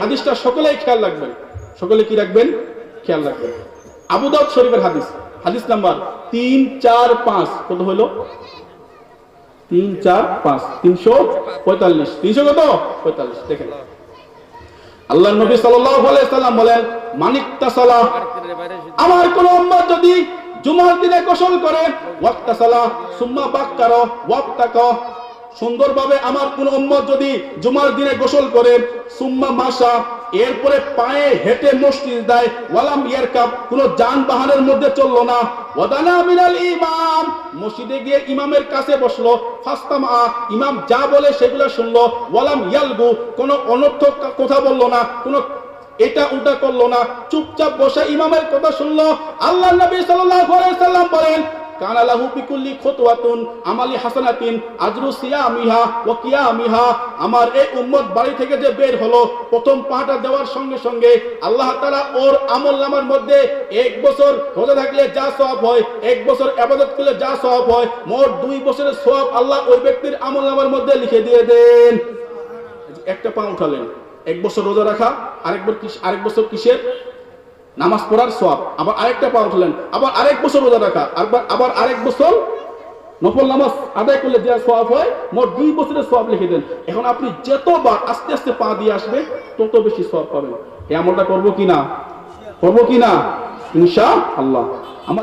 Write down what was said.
হাদিসটা সকলেই খেয়াল রাখবেন। সকলে কি রাখবেন? খেয়াল রাখবেন। আবু দাউদ শরীফের হাদিস। হাদিস নাম্বার তিন, চার, পাঁচ। কত হলো? তিন, চার, পাঁচ। তিনশো পঁয়তাল্লিশ। তিনশো কত? পঁয়তাল্লিশ। দেখেন। আল্লাহ নবী সাল্লাম বলেন, মানিক তাসালা। আমার কোন যদি জুমার দিনে গোসল করে, ওয়াক্তাসালা সুম্মা বাক্কার সুন্দরভাবে আমার কোন উম্মত যদি জুমার দিনে গোসল করে, সুম্মা মাসা এরপরে পায়ে হেঁটে মসজিদ দেয়, ওয়ালাম ইয়ারকাব, কোন যানবাহনের মধ্যে চলল না। ওয়াদানা মিনাল ইমাম, মসজিদে গিয়ে ইমামের কাছে বসল, ফাস্তামা, ইমাম যা বলে সেগুলো শুনলো, ওয়ালাম ইয়ালগু, কোন অনর্থক কথা বলল না, কোন এটা উল্টা করল না। চুপচাপ বসে ইমামের কথা শুনলো। আল্লাহ নবী সাল্লাল্লাহু আলাইহি সাল্লাম বলেন কানা লাহু বিকুল্লি খুতওয়াতুন আমালি হাসানাতিন আজরু সিয়ামিহা ওয়া কিয়ামিহা। আমার এই উম্মত বাড়ি থেকে যে বের হলো, প্রথম পাটা দেওয়ার সঙ্গে সঙ্গে আল্লাহ তাআলা ওর আমল নামার মধ্যে এক বছর রোজা থাকলে যা সওয়াব হয়, এক বছর ইবাদত করলে যা সওয়াব হয়, মোট দুই বছরের সওয়াব আল্লাহ ওই ব্যক্তির আমল নামার মধ্যে লিখে দিয়ে দেন। একটা পা উঠালেন। এক বছর রোজা রাখা, আরেকবার কিস আরেক বছর কিসের? নামাজ পড়ার সব আবার আরেকটা পা উঠলেন আবার আরেক বছর রোজা রাখা আবার আবার আরেক বছর নফল নামাজ আদায় করলে যে সব হয়, মোট দুই বছরের সব লিখে দেন। এখন আপনি যতবার আস্তে আস্তে পা দিয়ে আসবে, তত বেশি সব পাবেন। এই আমলটা করব কি না করব কি না ইনশা আল্লাহ